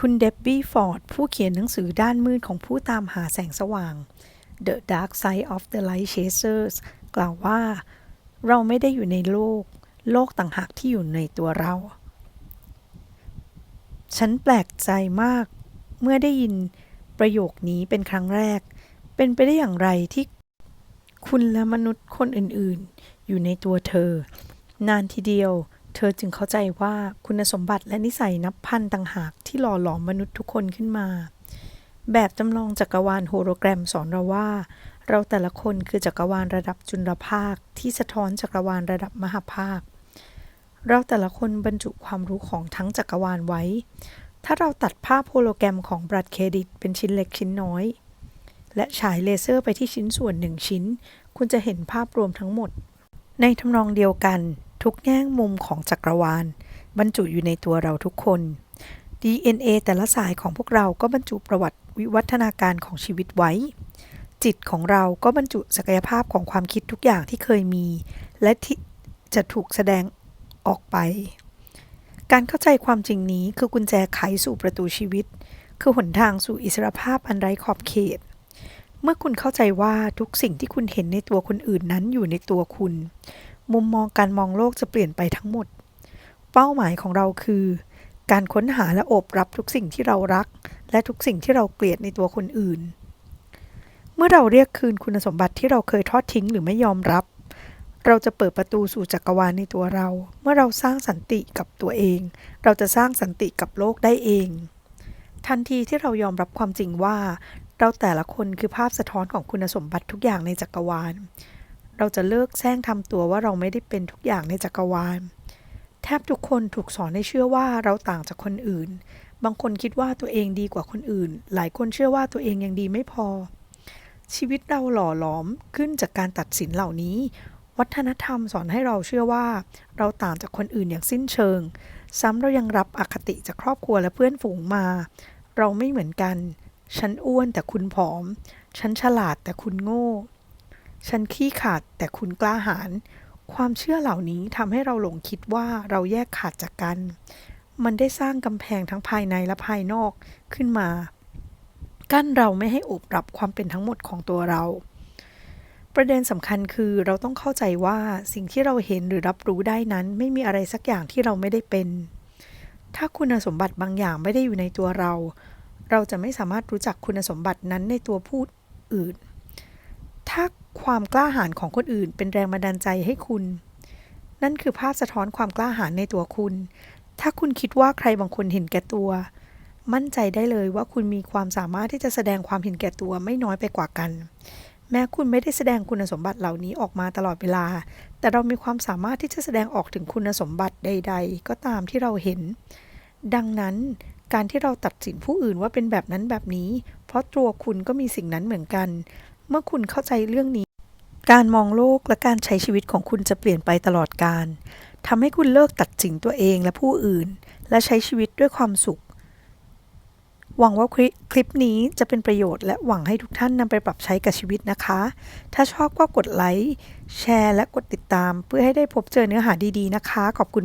คุณเดบบี้ฟอร์ด ผู้เขียนหนังสือด้านมืดของผู้ตามหาแสงสว่าง The Dark Side of the Light Chasers กล่าวว่า เราไม่ได้อยู่ในโลก โลกต่างหากที่อยู่ในตัวเรา ฉันแปลกใจมาก เมื่อได้ยินประโยคนี้เป็นครั้งแรก เป็นไปได้อย่างไรที่คุณและมนุษย์คนอื่นๆ อยู่ในตัวเธอ นานทีเดียว เธอจึงเข้าใจว่าคุณสมบัติและนิสัยนับพันต่างหากที่หล่อหลอมมนุษย์ทุกคนขึ้นมา แบบจำลองจักรวาลโฮโลแกรมสอนเราว่า เราแต่ละคนคือจักรวาลระดับจุลภาค ที่สะท้อนจักรวาลระดับมหาภาค เราแต่ละคนบรรจุความรู้ของทั้งจักรวาลไว้ ถ้าเราตัดภาพโฮโลแกรมของบัตรเครดิต เป็นชิ้นเล็กชิ้นน้อย และฉายเลเซอร์ไปที่ชิ้นส่วนหนึ่งชิ้น คุณจะเห็นภาพรวมทั้งหมด ในทำนองเดียวกัน ทุกแง่มุมของจักรวาล บรรจุอยู่ในตัวเราทุกคน DNA แต่ละสายของพวกเราก็บรรจุประวัติวิวัฒนาการของชีวิตไว้ จิตของเราก็บรรจุศักยภาพของความคิดทุกอย่างที่เคยมี และที่จะถูกแสดงออกไป การเข้าใจความจริงนี้คือกุญแจไขสู่ประตูชีวิต คือหนทางสู่อิสรภาพอันไร้ขอบเขต เมื่อคุณเข้าใจว่าทุกสิ่งที่คุณเห็นในตัวคนอื่นนั้นอยู่ในตัวคุณ มุมมองการมองโลกจะเปลี่ยนไปทั้งหมด เป้าหมายของเราคือ การค้นหาและโอบรับทุกสิ่งที่เรารัก และทุกสิ่งที่เราเกลียดในตัวคนอื่น เมื่อเราเรียกคืนคุณสมบัติที่เราเคยทอดทิ้งหรือไม่ยอมรับ เราจะเปิดประตูสู่จักรวาลในตัวเรา เมื่อเราสร้างสันติกับตัวเอง เราจะสร้างสันติกับโลกได้เอง ทันทีที่เรายอมรับความจริงว่า เราแต่ละคนคือภาพสะท้อนของคุณสมบัติทุกอย่างในจักรวาล เราจะเลิกแซงทำตัวว่าเราไม่ได้เป็นทุกอย่างในจักรวาล แทบทุกคนถูกสอนให้เชื่อว่าเราต่างจากคนอื่น บางคนคิดว่าตัวเองดีกว่าคนอื่น หลายคนเชื่อว่าตัวเองยังดีไม่พอ ชีวิตเราหล่อหลอมขึ้นจากการตัดสินเหล่านี้ วัฒนธรรมสอนให้เราเชื่อว่า เราต่างจากคนอื่นอย่างสิ้นเชิง ซ้ำเรายังรับอคติจากครอบครัวและเพื่อนฝูงมา เราไม่เหมือนกัน ฉันอ้วนแต่คุณผอม ฉันฉลาดแต่คุณโง่ ฉันขี้ขาดแต่คุณกล้าหาญ ความเชื่อเหล่านี้ทำให้เราหลงคิดว่าเราแยกขาดจากกัน มันได้สร้างกำแพงทั้งภายในและภายนอกขึ้นมา กั้นเราไม่ให้อบรับความเป็นทั้งหมดของตัวเรา ประเด็นสำคัญคือเราต้องเข้าใจว่าสิ่งที่เราเห็นหรือรับรู้ได้นั้นไม่มีอะไรสักอย่างที่เราไม่ได้เป็น ถ้าคุณสมบัติบางอย่างไม่ได้อยู่ในตัวเรา เราจะไม่สามารถรู้จักคุณสมบัตินั้นในตัวผู้อื่น ถ้า ความกล้าหาญของคนอื่น เป็นแรงบันดาลใจให้คุณ นั่นคือภาพสะท้อนความกล้าหาญในตัวคุณ ถ้าคุณคิดว่าใครบางคนเห็นแก่ตัว มั่นใจได้เลยว่าคุณมีความสามารถที่จะแสดงความเห็นแก่ตัวไม่น้อยไปกว่ากัน แม้คุณไม่ได้แสดงคุณสมบัติเหล่านี้ออกมาตลอดเวลา แต่เรามีความสามารถที่จะแสดงออกถึงคุณสมบัติใด ๆ ก็ตามที่เราเห็น ดังนั้นการที่เราตัดสินผู้อื่นว่าเป็นแบบนั้นแบบนี้ เพราะตัวคุณก็มีสิ่งนั้นเหมือนกัน เมื่อคุณเข้าใจเรื่องนี้ การมองโลกและการใช้ชีวิตของคุณจะเปลี่ยนไปตลอดกาลทำให้คุณเลิกตัดสินตัวเองและผู้อื่น และใช้ชีวิตด้วยความสุข หวังว่าคลิปนี้จะเป็นประโยชน์และหวังให้ทุกท่านนำไปปรับใช้กับชีวิตนะคะ ถ้าชอบก็กดไลค์ แชร์ และกดติดตาม เพื่อให้ได้พบเจอเนื้อหาดีๆนะคะ ขอบคุณมาก